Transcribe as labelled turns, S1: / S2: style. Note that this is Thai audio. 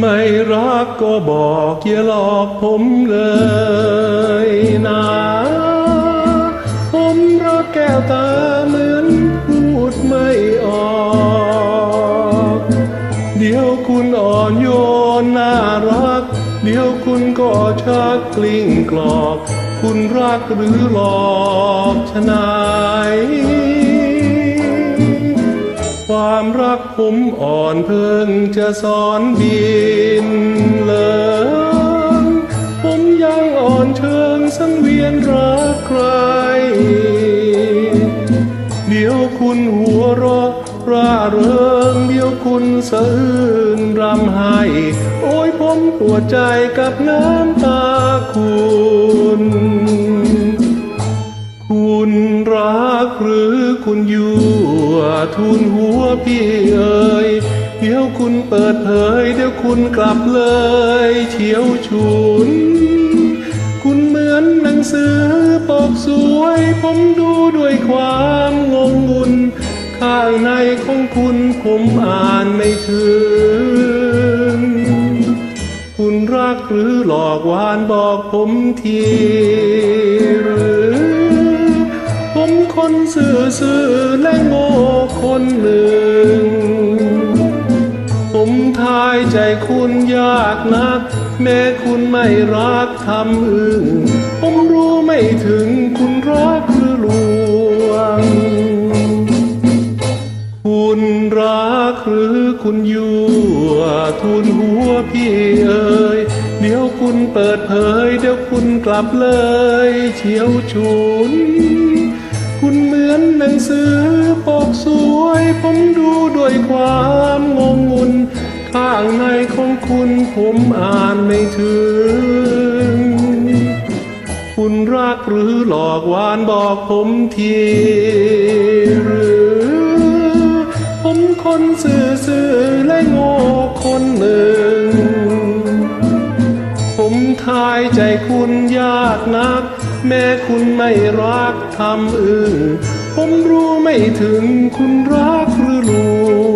S1: ไม่รักก็บอกอย่าหลอกผมเลยนะผมรักแก้วตาเหมือนพูดไม่ออก เดี๋ยวคุณอ่อนโยนน่ารัก เดี๋ยวคุณก็ชักกลิ้งกลอก คุณรักหรือหลอกชนาย รักผมอ่อนเพิ่งจะสอนบินเลยผมยังอ่อนเชิงสังเวียนรักใคร เดี๋ยวคุณหัวเราะร่าเริงเดี๋ยวคุณสะอื้นรำไห้โอ้ยผมปวดใจกับน้ำตาคุณคุณรักหรือคุณอยั่ ทุนหัวพี่เอ๋ยเดี๋ยวคุณเปิดเผย เดี๋ยวคุณกลับเลยเฉียวฉุน คุณเหมือนหนังสือปกสวย ผมดูด้วยความงงงุน ข้างในของคุณผมอ่านไม่ถึง คุณรักหรือหลอกหวานบอกผมทีหรือ คนซื่อซื่อและโง่คนหนึ่ง ผมทายใจคุณยากนัก แม้คุณไม่รักทำอึงผมรู้ไม่ถึงคุณรักหรือลวง คุณรักหรือคุณยั่วทุนหัวพี่เอ๋ยเดี๋ยวคุณเปิดเผย เดี๋ยวคุณกลับเลยเฉียวฉุน คุณเหมือนหนังสือปกสวย ผมดูด้วยความงงงุน ข้างในของคุณผมอ่านไม่ถึง คุณรักหรือหลอกหวานบอกผมทีหรือ ผมคนซื่อซื่อและโง่คนหนึ่ง ผมทายใจคุณยากนัก แม้คุณไม่รักทำอื่นผมรู้ไม่ถึงคุณรักหรือลวง